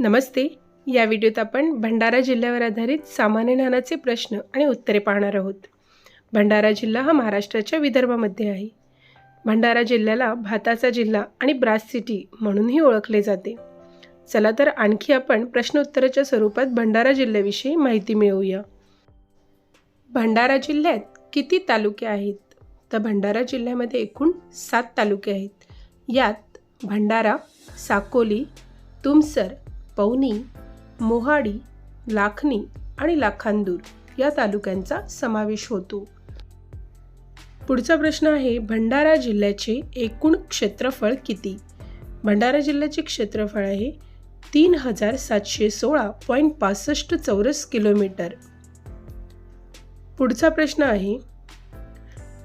नमस्ते. या व्हिडिओत आपण भंडारा जिल्ह्यावर आधारित सामान्य ज्ञानाचे प्रश्न आणि उत्तरे पाहणार आहोत. भंडारा जिल्हा हा महाराष्ट्राच्या विदर्भामध्ये आहे. भंडारा जिल्ह्याला भाताचा जिल्हा आणि ब्रास सिटी म्हणूनही ओळखले जाते. चला तर आणखी आपण प्रश्नोत्तराच्या स्वरूपात भंडारा जिल्ह्याविषयी माहिती मिळवूया. भंडारा जिल्ह्यात किती तालुके आहेत? तर भंडारा जिल्ह्यामध्ये एकूण सात तालुके आहेत. यात भंडारा साकोली तुमसर पवनी मोहाडी लाखनी आणि लाखांदूर या तालुक्यांचा समावेश होतो. पुढचा प्रश्न आहे भंडारा जिल्ह्याचे एकूण क्षेत्रफळ किती? भंडारा जिल्ह्याचे क्षेत्रफळ आहे तीन हजार सातशे सोळा पॉईंट पासष्ट चौरस किलोमीटर. पुढचा प्रश्न आहे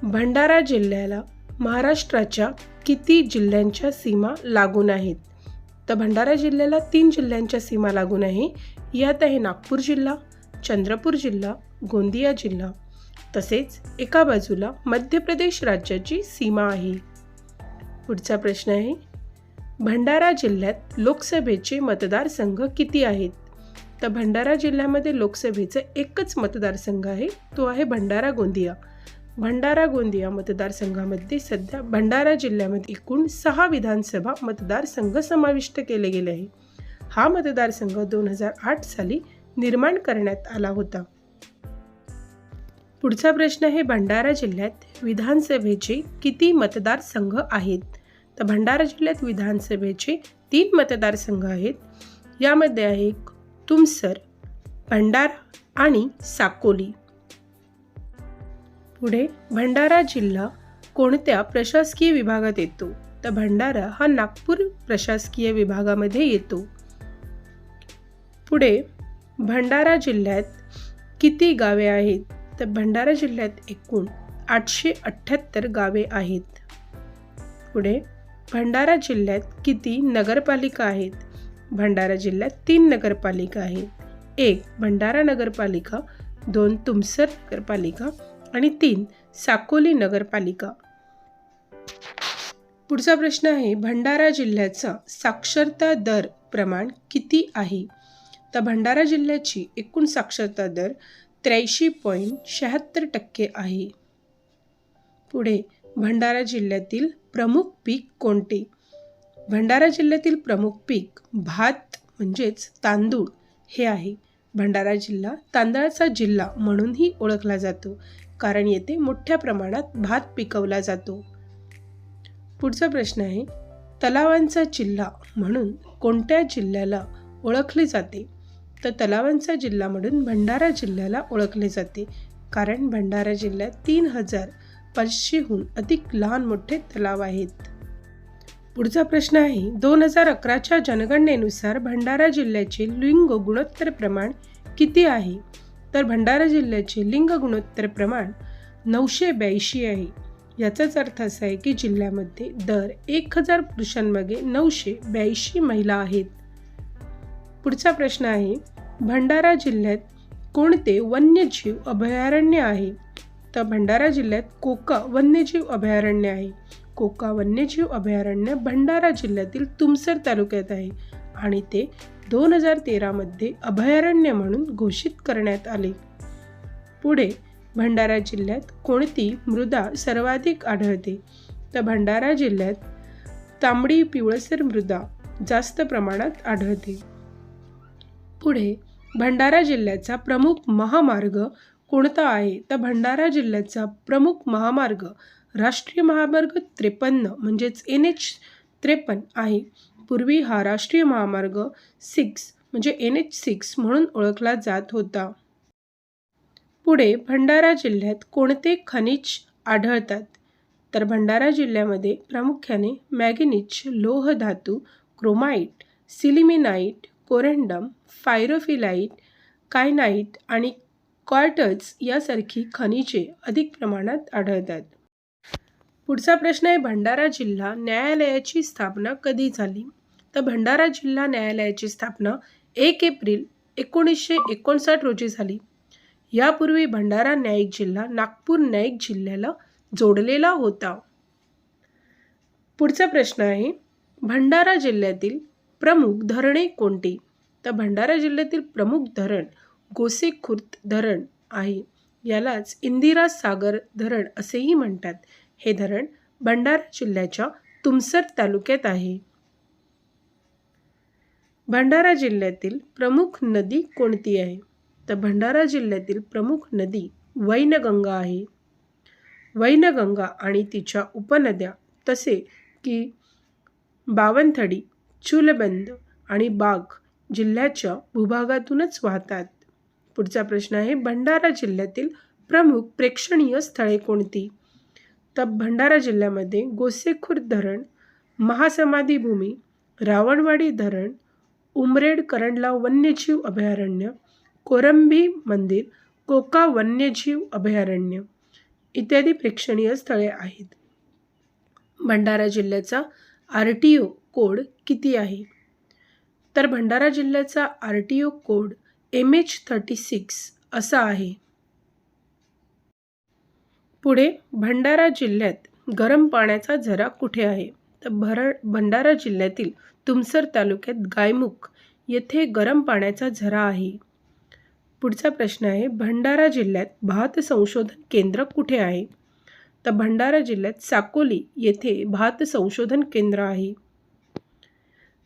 भंडारा जिल्ह्याला महाराष्ट्राच्या किती जिल्ह्यांच्या सीमा लागून आहेत? तर भंडारा जिल्ह्याला तीन जिल्ह्यांच्या सीमा लागून आहे यात आहे नागपूर जिल्हा चंद्रपूर जिल्हा गोंदिया जिल्हा तसेच एका बाजूला मध्य प्रदेश राज्याची सीमा आहे. पुढचा प्रश्न आहे भंडारा जिल्ह्यात लोकसभेचे मतदारसंघ किती आहेत? तर भंडारा जिल्ह्यामध्ये लोकसभेचा एकच मतदारसंघ आहे तो आहे भंडारा गोंदिया भंडारा गोंदिया मतदारसंघामध्ये सध्या भंडारा जिल्ह्यामध्ये एकूण सहा विधानसभा मतदारसंघ समाविष्ट केले गेले आहे हा मतदारसंघ दोन हजार आठ साली निर्माण करण्यात आला होता. पुढचा प्रश्न आहे भंडारा जिल्ह्यात विधानसभेचे किती मतदारसंघ आहेत? तर भंडारा जिल्ह्यात विधानसभेचे तीन मतदारसंघ आहेत. यामध्ये आहे तुमसर भंडारा आणि साकोली. पुढे भंडारा जिल्हा कोणत्या प्रशासकीय विभागात येतो? तर भंडारा हा नागपूर प्रशासकीय विभागामध्ये येतो. पुढे भंडारा जिल्ह्यात किती गावे आहेत? तर भंडारा जिल्ह्यात एकूण आठशे अठ्ठ्याहत्तर गावे आहेत. पुढे भंडारा जिल्ह्यात किती नगरपालिका आहेत? भंडारा जिल्ह्यात तीन नगरपालिका आहेत. एक भंडारा नगरपालिका दोन तुमसर नगरपालिका आणि तीन साकोली नगरपालिका. पुढचा प्रश्न आहे भंडारा जिल्ह्याचा साक्षरता दर प्रमाण किती आहे? तर भंडारा जिल्ह्याची एकूण साक्षरता दर त्र्याऐंशी पॉईंट शहात्तर टक्के आहे. पुढे भंडारा जिल्ह्यातील प्रमुख पीक कोणते? भंडारा जिल्ह्यातील प्रमुख पीक भात म्हणजेच तांदूळ हे आहे. भंडारा जिल्हा तांदळाचा जिल्हा म्हणूनही ओळखला जातो. कारण येथे मोठ्या प्रमाणात भात पिकवला जातो. पुढचा प्रश्न आहे तलावांचा जिल्हा म्हणून कोणत्या जिल्ह्याला ओळखले जाते? तर तलावांचा जिल्हा म्हणून भंडारा जिल्ह्याला ओळखले जाते. कारण भंडारा जिल्ह्यात तीन हजार पाचशेहून अधिक लहान मोठे तलाव आहेत. पुढचा प्रश्न आहे दोन हजार अकराच्या जनगणनेनुसार भंडारा जिल्ह्याचे लिंग गुणोत्तर प्रमाण किती आहे? तर भंडारा जिल्ह्याचे लिंग गुणोत्तर प्रमाण नऊशे ब्याऐंशी आहे. याचाच अर्थ असा आहे की जिल्ह्यामध्ये दर एक हजार पुरुषांमागे नऊशे ब्याऐंशी महिला आहेत. पुढचा प्रश्न आहे भंडारा जिल्ह्यात कोणते वन्यजीव अभयारण्य आहे? तर भंडारा जिल्ह्यात कोका वन्यजीव अभयारण्य आहे. कोका वन्यजीव अभयारण्य भंडारा जिल्ह्यातील तुमसर तालुक्यात आहे आणि ते दोन हजार तेरामध्ये अभयारण्य म्हणून घोषित करण्यात आले. पुढे भंडारा जिल्ह्यात कोणती मृदा सर्वाधिक आढळते? तर भंडारा जिल्ह्यात तांबडी पिवळसर मृदा जास्त प्रमाणात आढळते. पुढे भंडारा जिल्ह्याचा प्रमुख महामार्ग कोणता आहे? तर भंडारा जिल्ह्याचा प्रमुख महामार्ग राष्ट्रीय महामार्ग त्रेपन्न म्हणजेच एन एच त्रेपन्न आहे. पूर्वी हा राष्ट्रीय महामार्ग सिक्स म्हणजे एन एच सिक्स म्हणून ओळखला जात होता. पुढे भंडारा जिल्ह्यात कोणते खनिज आढळतात? तर भंडारा जिल्ह्यामध्ये प्रामुख्याने मॅगनीज लोह धातू क्रोमाईट सिलिमिनाईट कोरेंडम फायरोफिलाईट कायनाईट आणि क्वार्टर्स यासारखी खनिजे अधिक प्रमाणात आढळतात. पुढचा प्रश्न आहे भंडारा जिल्हा न्यायालयाची स्थापना कधी झाली? तर भंडारा जिल्हा न्यायालयाची स्थापना एक एप्रिल एकोणीसशे एकोणसाठ रोजी झाली. यापूर्वी भंडारा न्यायिक जिल्हा नागपूर न्यायिक जिल्ह्याला जोडलेला होता. पुढचा प्रश्न आहे भंडारा जिल्ह्यातील प्रमुख धरणे कोणती? तर भंडारा जिल्ह्यातील प्रमुख धरण गोसेखुर्द धरण आहे. यालाच इंदिरा सागर धरण असेही म्हणतात. हे धरण भंडारा जिल्ह्याच्या तुमसर तालुक्यात आहे. भंडारा जिल्ह्यातील प्रमुख नदी कोणती आहे? तर भंडारा जिल्ह्यातील प्रमुख नदी वैनगंगा आहे. वैनगंगा आणि तिच्या उपनद्या तसे की बावनथडी चुलबंद आणि बाग जिल्ह्याच्या भूभागातूनच वाहतात. पुढचा प्रश्न आहे भंडारा जिल्ह्यातील प्रमुख प्रेक्षणीय स्थळे कोणती? तर भंडारा जिल्ह्यामध्ये गोसेखुर्द धरण महासमाधी भूमी रावणवाडी धरण उमरेड करंडला वन्यजीव अभयारण्य कोरंभी मंदिर कोका वन्यजीव अभयारण्य इत्यादी प्रेक्षणीय स्थळे आहेत. भंडारा जिल्ह्याचा आर टी ओ कोड किती आहे? तर भंडारा जिल्ह्याचा R T O code M H thirty six असा आहे. पुढे भंडारा जिल्ह्यात गरम पाण्याचा झरा कुठे आहे? तर भर भंडारा जिल्ह्यातील तुमसर तालुक्यात गायमुख येथे गरम पाण्याचा झरा आहे. पुढचा प्रश्न आहे भंडारा जिल्ह्यात भात संशोधन केंद्र कुठे आहे? तर भंडारा जिल्ह्यात साकोली येथे भात संशोधन केंद्र आहे.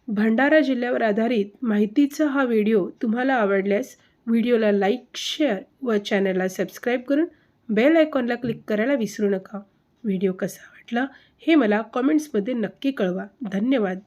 भंडारा जिल्ह्यावर आधारित माहितीचा हा व्हिडिओ तुम्हाला आवडल्यास व्हिडिओला लाईक शेअर व चॅनलला सबस्क्राईब करून बेल आयकॉनला क्लिक करायला विसरू नका. व्हिडिओ कसा वाटलं हे मला कॉमेंट्समध्ये नक्की कळवा. धन्यवाद.